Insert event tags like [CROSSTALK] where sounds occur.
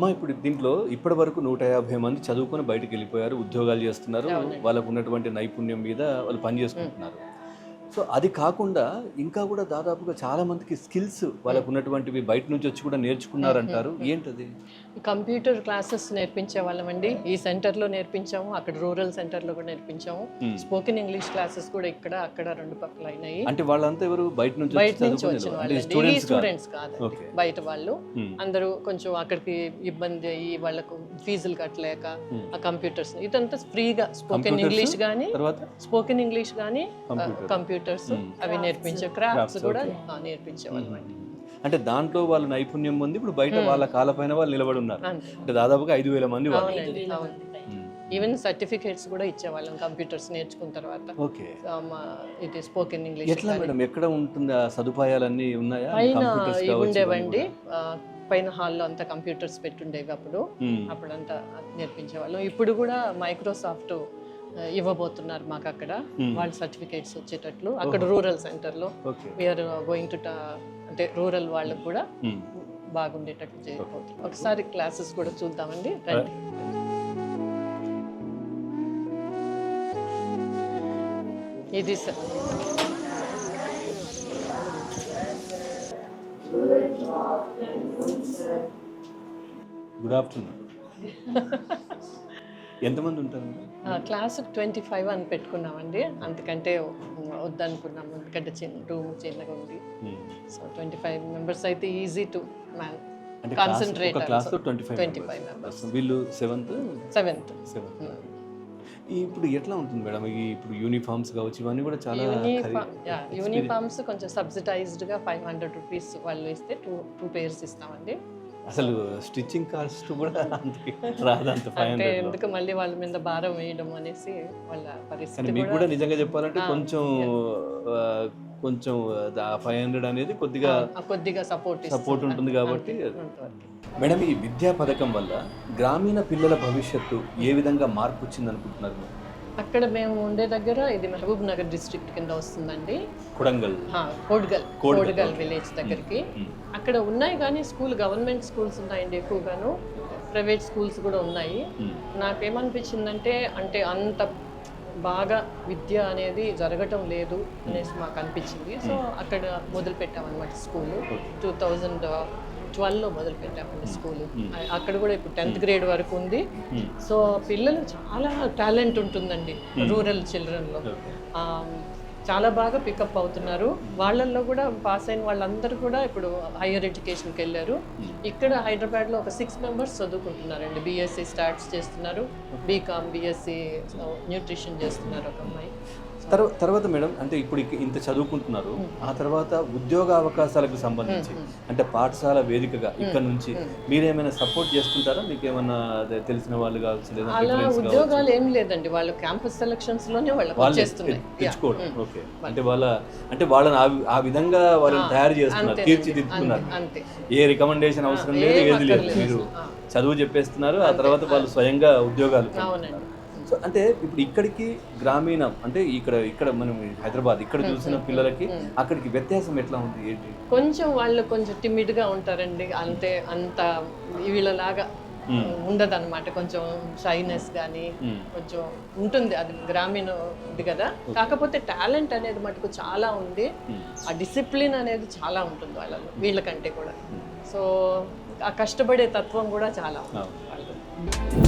అమ్మా ఇప్పుడు దీంట్లో ఇప్పటి వరకు నూట యాభై మంది చదువుకొని బయటకు వెళ్ళిపోయారు ఉద్యోగాలు చేస్తున్నారు. వాళ్ళకు ఉన్నటువంటి నైపుణ్యం మీద వాళ్ళు పని చేసుకుంటున్నారు. సో అది కాకుండా ఇంకా కూడా దాదాపుగా చాలా మందికి స్కిల్స్ వాళ్ళకు ఉన్నటువంటివి బయట నుంచి వచ్చి కూడా నేర్చుకున్నారంటారు. ఏంటది? కంప్యూటర్ క్లాసెస్ నేర్పించే వాళ్ళమండి. ఈ సెంటర్లో నేర్పించాము అక్కడ రూరల్ సెంటర్లో కూడా నేర్పించాము. Hmm. స్పోకెన్ ఇంగ్లీష్ క్లాసెస్ కూడా ఇక్కడ అక్కడ రెండు పక్కల అయినాయి. అంటే వాళ్ళంతా ఎవరు బయట నుంచి బయట నుంచి వచ్చిన ఈ స్టూడెంట్స్ కాదు. బయట వాళ్ళు. Hmm. అందరూ కొంచెం అక్కడికి ఇబ్బంది అయ్యి వాళ్ళకు ఫీజులు కట్టలేక Hmm. ఆ కంప్యూటర్స్ ఇదంతా ఫ్రీగా స్పోకెన్ ఇంగ్లీష్ కానీ స్పోకెన్ ఇంగ్లీష్ కానీ Computer. Computers Hmm. అవి నేర్పించే క్రాఫ్ట్స్ కూడా okay. ఆ, నేర్పించే వాళ్ళమండి అంటే దాంట్లో వాళ్ళ నైపుణ్యం ఉంది ఇప్పుడు బయట వాళ్ళ కాలపైన వాళ్ళు నిలబడి ఉన్నారు అంటే దాదాపుగా ఐదు వేల మంది. ఈవెన్ సర్టిఫికేట్స్ కూడా ఇచ్చేవాళ్ళం కంప్యూటర్స్ నేర్చుకున్న తర్వాత. ఓకే ఇది స్పోకెన్ ఇంగ్లీష్ ఎట్లా మేడం ఎక్కడ ఉంటుంది ఆ సదుపాయాలన్నీ ఉన్నాయా? పైన ఉండేవండి. పైన హాల్లో అంతా కంప్యూటర్స్ పెట్టుండేవి అప్పుడు. అప్పుడంతా నేర్పించేవాళ్ళం. ఇప్పుడు కూడా మైక్రోసాఫ్ట్ ఇవ్వబోతున్నారు మాకు అక్కడ Hmm. వాళ్ళ సర్టిఫికేట్స్ వచ్చేటట్లు. అక్కడ రూరల్ సెంటర్లో వీఆర్ గోయింగ్ టు అంటే రూరల్ వాళ్ళకు కూడా ఉమ్. బాగుండేటట్లు చేయబోతున్నాం ఒకసారి క్లాసెస్ కూడా చూద్దామండి. రండి. ఇది సార్. గుడ్ ఆఫ్టర్నూన్ [LAUGHS] ఎంతమంది ఉంటారు? క్లాస్ ట్వంటీ ఫైవ్ అని పెట్టుకున్నామండి. అంతకంటే వద్దనుకున్నాము ఎందుకంటే చిన్న రూమ్ చిన్నగా ఉంది. సో ట్వంటీ ఫైవ్ మెంబర్స్ అయితే ఈజీ టు మ్యాన్ ఒక క్లాస్ ట్వంటీ ఫైవ్ 25 members. వీళ్ళు సెవెంత్? సెవెంత్. సెవెంత్. ఇప్పుడు ఎట్లా ఉంటుంది మేడం? ఈ ఇప్పుడు యూనిఫామ్స్ కావచ్చు ఇవన్నీ కూడా చాలా యూనిఫామ్ యూనిఫామ్స్ కొంచెం సబ్సిడైజ్డ్గా ఫైవ్ హండ్రెడ్ రూపీస్ వాళ్ళు ఇస్తే టూ టూ పేర్స్ ఇస్తామండి. అసలు స్టిచ్చింగ్ కాస్ట్ కూడా రాదు అంత అంటే హండ్రెడ్ ఎందుకు మళ్ళీ వాళ్ళ మీద భారం వేయడం అనేసి వాళ్ళ పరిస్థితి మీకు కూడా కూడా నిజంగా చెప్పాలంటే కొంచెం కొంచెం ఫైవ్ హండ్రెడ్ అనేది కొద్దిగా కొద్దిగా సపోర్ట్ సపోర్ట్ ఉంటుంది కాబట్టి మేడం ఈ విద్యా పథకం వల్ల గ్రామీణ పిల్లల భవిష్యత్తు ఏ విధంగా మార్పు వచ్చింది అనుకుంటున్నారు? అక్కడ మేము ఉండే దగ్గర ఇది మహబూబ్ నగర్ డిస్ట్రిక్ట్ కింద వస్తుందండి. కొడంగల్. కోడ్గల్ కోడ్గల్, విలేజ్ దగ్గరికి. అక్కడ ఉన్నాయి కానీ స్కూల్ గవర్నమెంట్ స్కూల్స్ ఉన్నాయండి ఎక్కువగాను. ప్రైవేట్ స్కూల్స్ కూడా ఉన్నాయి. నాకేమనిపించిందంటే అంటే అంత బాగా విద్య అనేది జరగటం లేదు అనేసి మాకు అనిపించింది సో అక్కడ మొదలు పెట్టామన్నమాట స్కూల్ టూ థౌజండ్ ట్వెల్వ్లో మొదలు పెట్టామండి స్కూల్. అక్కడ కూడా ఇప్పుడు టెన్త్ గ్రేడ్ వరకు ఉంది. సో పిల్లలు చాలా టాలెంట్ ఉంటుందండి రూరల్ చిల్డ్రన్లో. చాలా బాగా పికప్ అవుతున్నారు. వాళ్ళల్లో కూడా పాస్ అయిన వాళ్ళందరూ కూడా ఇప్పుడు హైయర్ ఎడ్యుకేషన్కి వెళ్ళారు. ఇక్కడ హైదరాబాద్లో ఒక సిక్స్ మెంబర్స్ చదువుకుంటున్నారండి. బీఎస్సీ స్టార్ట్స్ చేస్తున్నారు. బీకామ్ బీఎస్సీ న్యూట్రిషన్ చేస్తున్నారు ఒక అమ్మాయి. తర్వాత మేడం అంటే ఇప్పుడు ఇంత చదువుకుంటున్నారు ఆ తర్వాత ఉద్యోగ అవకాశాలకు సంబంధించి అంటే పాఠశాల వేదికగా ఇక్కడ నుంచి మీరేమైనా సపోర్ట్ చేస్తుంటారా? మీకు ఏమైనా తెలిసిన వాళ్ళు కావచ్చు లేదా? ఉద్యోగాలు ఏం లేదండి. వాళ్ళు క్యాంపస్ సెలక్షన్స్లోనే వాళ్ళే తెచ్చుకోవడం. ఓకే. అంటే వాళ్ళ అంటే వాళ్ళని ఆ విధంగా వాళ్ళని తయారు చేస్తున్నారు. తీర్చిదిద్దుతున్నారు. ఏ రికమెండేషన్ అవసరం లేదు ఏది లేదు. మీరు. చదువు చెప్పేస్తున్నారు ఆ తర్వాత వాళ్ళు స్వయంగా ఉద్యోగాలు అవునండి. సో అంటే ఇప్పుడు ఇక్కడికి గ్రామీణ అంటే ఇక్కడ ఇక్కడ మనం హైదరాబాద్ ఇక్కడ చూసిన పిల్లలకి అక్కడికి వ్యత్యాసం ఎట్లా ఉంది? ఏంటి? కొంచెం వాళ్ళు కొంచెం timid గా ఉంటారండి. అంతే అంత వీళ్ళలాగా ఉండదు అనమాట కొంచెం షైనెస్ కానీ. కొంచెం ఉంటుంది. అది గ్రామీణ ఇది కదా. కాకపోతే టాలెంట్ అనేది మటుకు చాలా ఉంది. ఆ డిసిప్లిన్ అనేది చాలా ఉంటుంది వాళ్ళలో వీళ్ళకంటే కూడా. సో ఆ కష్టపడే తత్వం కూడా చాలా ఉంది. వాళ్ళలో.